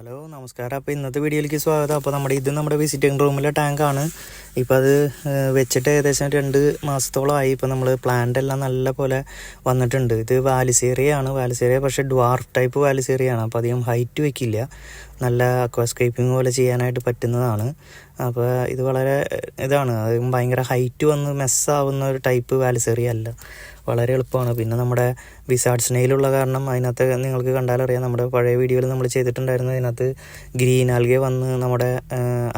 Hello നമസ്കാരം. അപ്പോൾ ഇന്നത്തെ വീഡിയോയിലേക്ക് സ്വാഗതം. അപ്പോൾ നമ്മുടെ ഇത് നമ്മുടെ വിസിറ്റിംഗ് റൂമിലെ ടാങ്കാണ് ഇപ്പോൾ അത് വെച്ചിട്ട് ഏകദേശം രണ്ട് മാസത്തോളമായി ഇപ്പോൾ നമ്മൾ പ്ലാന്റ് എല്ലാം നല്ല പോലെ വന്നിട്ടുണ്ട്. ഇത് വാലിസേറിയാണ് വാലിസേറിയ പക്ഷേ ഡ്വാർഫ് ടൈപ്പ് വാലിസേറിയാണ് അപ്പോൾ അധികം ഹൈറ്റ് വയ്ക്കില്ല നല്ല അക്വാസ്കേപ്പിംഗ് പോലെ ചെയ്യാനായിട്ട് പറ്റുന്നതാണ്. അപ്പോൾ ഇത് വളരെ ഇതാണ്. അത് ഭയങ്കര ഹൈറ്റ് വന്ന് മെസ്സാവുന്ന ഒരു ടൈപ്പ് വാലിസേറിയ അല്ല. വളരെ എളുപ്പമാണ്. പിന്നെ നമ്മുടെ വിസാഡ് സ്നെയിലുള്ള കാരണം അതിനകത്ത് നിങ്ങൾക്ക് കണ്ടാലറിയാം. നമ്മുടെ പഴയ വീഡിയോയിൽ നമ്മൾ ചെയ്തിട്ടുണ്ടായിരുന്നു അതിനകത്ത് ഗ്രീൻ ആൽഗെ വന്ന് നമ്മുടെ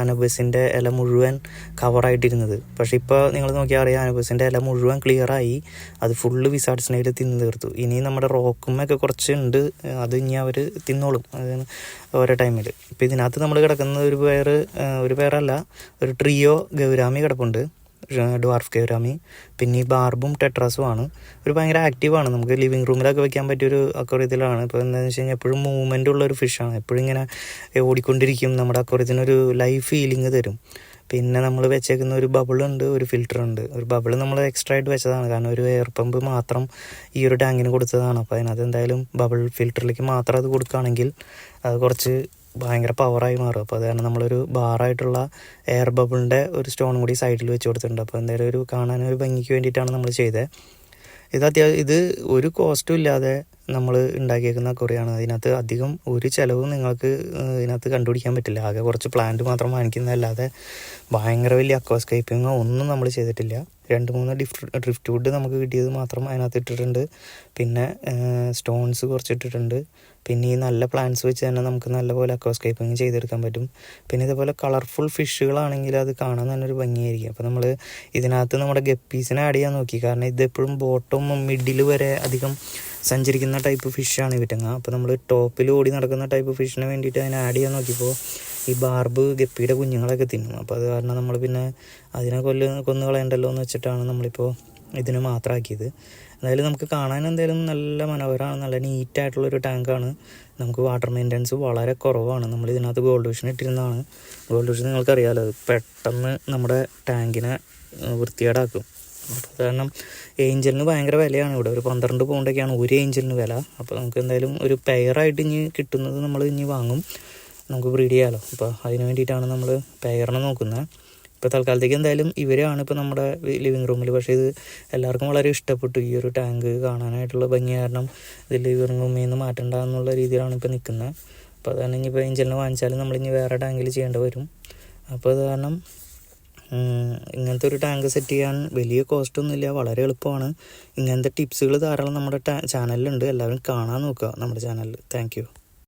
അനബസിന്റെ ഇല മുഴുവൻ കവറായിട്ടിരുന്നത് പക്ഷേ ഇപ്പോൾ നിങ്ങൾ നോക്കിയാൽ അറിയാം അനബസിന്റെ ഇല മുഴുവൻ ക്ലിയറായി അത് ഫുള്ള് വിസാഡ് സ്നെയിൽ തിന്ന് തീർത്തു. ഇനി നമ്മുടെ റോക്കുമൊക്കെ കുറച്ച് ഉണ്ട് അത് ഇനി അവർ തിന്നോളും. ഓരോ ടൈമിൽ ഇപ്പോൾ ഇതിനകത്ത് നമ്മൾ കിടക്കുന്ന ഒരു പേര് ഒരു പേരല്ല ഒരു ട്രിയോ ഗൗരാമി കിടപ്പുണ്ട്. ഡ്വാർഫ് കേറാമി പിന്നെ ഈ ബാർബും ടെട്രാസും ആണ്. ഒരു ഭയങ്കര ആക്റ്റീവാണ് നമുക്ക് ലിവിങ് റൂമിലൊക്കെ വെക്കാൻ പറ്റിയൊരു അക്വറിയത്തിലാണ് ഇപ്പോൾ എന്താണെന്ന് വെച്ച് കഴിഞ്ഞാൽ എപ്പോഴും മൂവ്മെന്റ് ഉള്ള ഒരു ഫിഷാണ് എപ്പോഴും ഇങ്ങനെ ഓടിക്കൊണ്ടിരിക്കും. നമ്മുടെ അക്വറിയത്തിനൊരു ലൈഫ് ഫീലിംഗ് തരും. പിന്നെ നമ്മൾ വെച്ചേക്കുന്ന ഒരു ബബിളുണ്ട് ഒരു ഫിൽറ്റർ ഉണ്ട്. ഒരു ബബിൾ നമ്മൾ എക്സ്ട്രാ ആയിട്ട് വെച്ചതാണ്. കാരണം ഒരു എയർ പമ്പ് മാത്രം ഈ ഒരു ടാങ്കിന് കൊടുത്തതാണ്. അപ്പോൾ അതിനകത്ത് എന്തായാലും ബബിൾ ഫിൽറ്ററിലേക്ക് മാത്രം അത് കൊടുക്കുകയാണെങ്കിൽ അത് കുറച്ച് ഭയങ്കര പവറായി മാറും. അപ്പോൾ അത് കാരണം നമ്മളൊരു ബാറായിട്ടുള്ള എയർ ബബിളിന്റെ ഒരു സ്റ്റോൺ കൂടി സൈഡിൽ വെച്ച് കൊടുത്തിട്ടുണ്ട്. അപ്പോൾ എന്തായാലും ഒരു കാണാൻ ഒരു ഭംഗിക്ക് വേണ്ടിയിട്ടാണ് നമ്മൾ ചെയ്തത് ഇത് അത്യാവശ്യം ഇത് ഒരു കോസ്റ്റും ഇല്ലാതെ നമ്മൾ ഉണ്ടാക്കിയേക്കുന്ന കുറയാണ്. അതിനകത്ത് അധികം ഒരു ചിലവും നിങ്ങൾക്ക് ഇതിനകത്ത് കണ്ടുപിടിക്കാൻ പറ്റില്ല. ആകെ കുറച്ച് പ്ലാന്റ് മാത്രം വാങ്ങിക്കുന്നതല്ലാതെ ഭയങ്കര വലിയ അക്വാസ്കേപ്പിങ്ങോ ഒന്നും നമ്മൾ ചെയ്തിട്ടില്ല. രണ്ട് മൂന്ന് ഡിഫ് ഡ്രിഫ്റ്റ് വുഡ് നമുക്ക് കിട്ടിയത് മാത്രം അതിനകത്ത് ഇട്ടിട്ടുണ്ട്. പിന്നെ സ്റ്റോൺസ് കുറച്ച് ഇട്ടിട്ടുണ്ട് പിന്നെ ഈ നല്ല പ്ലാന്റ്സ് വെച്ച് തന്നെ നമുക്ക് നല്ലപോലെ അക്വാസ്കേപ്പിംഗ് ചെയ്തെടുക്കാൻ പറ്റും. പിന്നെ ഇതുപോലെ കളർഫുൾ ഫിഷുകളാണെങ്കിൽ അത് കാണാൻ തന്നെ ഒരു ഭംഗിയായിരിക്കും. അപ്പോൾ നമ്മൾ ഇതിനകത്ത് നമ്മുടെ ഗപ്പീസിനെ ആഡ് ചെയ്യാൻ നോക്കി. കാരണം ഇത് എപ്പോഴും ബോട്ടം മിഡിൽ വരെ അധികം സഞ്ചരിക്കുന്ന ടൈപ്പ് ഫിഷാണ് ഇവറ്റങ്ങ അപ്പോൾ നമ്മൾ ടോപ്പിൽ ഓടി നടക്കുന്ന ടൈപ്പ് ഫിഷിന് വേണ്ടിയിട്ട് അതിനെ ആഡ് ചെയ്യാൻ നോക്കിയപ്പോൾ ഈ ബാർബ് ഗപ്പിയുടെ കുഞ്ഞുങ്ങളൊക്കെ തിന്നും. അപ്പോൾ അത് കാരണം നമ്മൾ പിന്നെ അതിനെ കൊല്ല് കൊന്നു കളയണ്ടല്ലോ എന്ന് വെച്ചിട്ടാണ് നമ്മളിപ്പോൾ ഇതിന് മാത്രമാക്കിയത് എന്തായാലും നമുക്ക് കാണാൻ എന്തായാലും നല്ല മനോഹരമാണ് നല്ല നീറ്റായിട്ടുള്ളൊരു ടാങ്കാണ്. നമുക്ക് വാട്ടർ മെയിന്റനൻസ് വളരെ കുറവാണ്. നമ്മൾ ഇതിനകത്ത് ഗോൾഡ് വിഷൻ ഇട്ടിരുന്നതാണ്. ഗോൾഡ് വിഷൻ നിങ്ങൾക്കറിയാലോ അത് പെട്ടെന്ന് നമ്മുടെ ടാങ്കിനെ വൃത്തികേടാക്കും. അപ്പോൾ കാരണം ഏഞ്ചലിന് ഭയങ്കര വിലയാണ് ഇവിടെ. ഒരു പന്ത്രണ്ട് പൗണ്ടൊക്കെയാണ് ഒരു ഏഞ്ചലിന് വില. അപ്പോൾ നമുക്ക് എന്തായാലും ഒരു പെയറായിട്ട് ഇനി കിട്ടുന്നത് നമ്മൾ ഇനി വാങ്ങും. നമുക്ക് ബ്രീഡ് ചെയ്യാമല്ലോ അപ്പോൾ അതിന് വേണ്ടിയിട്ടാണ് നമ്മൾ പെയറിനെ നോക്കുന്നത് ഇപ്പോൾ തൽക്കാലത്തേക്ക് എന്തായാലും ഇവരാണ് ഇപ്പോൾ നമ്മുടെ ലിവിങ് റൂമിൽ പക്ഷേ ഇത് എല്ലാവർക്കും വളരെ ഇഷ്ടപ്പെട്ടു ഈ ഒരു ടാങ്ക് കാണാനായിട്ടുള്ള ഭംഗി. കാരണം ഇത് ലിവിങ് റൂമിൽ നിന്ന് മാറ്റണ്ട എന്നുള്ള രീതിയിലാണ് ഇപ്പോൾ നിൽക്കുന്നത് അപ്പോൾ അത് കാരണം ഇനിയിപ്പോൾ ഏഞ്ചലിനെ വാങ്ങിച്ചാലും ഇനി വേറെ ടാങ്കിൽ ചെയ്യേണ്ടി വരും. അപ്പോൾ അത് കാരണം ഇങ്ങനത്തെ ഒരു ടാങ്ക് സെറ്റ് ചെയ്യാൻ വലിയ കോസ്റ്റ് ഒന്നുമില്ല. വളരെ എളുപ്പമാണ്. ഇങ്ങനത്തെ ടിപ്സുകൾ ധാരാളം നമ്മുടെ ചാനലിലുണ്ട് എല്ലാവരും കാണാൻ നോക്കുക നമ്മുടെ ചാനലിൽ താങ്ക്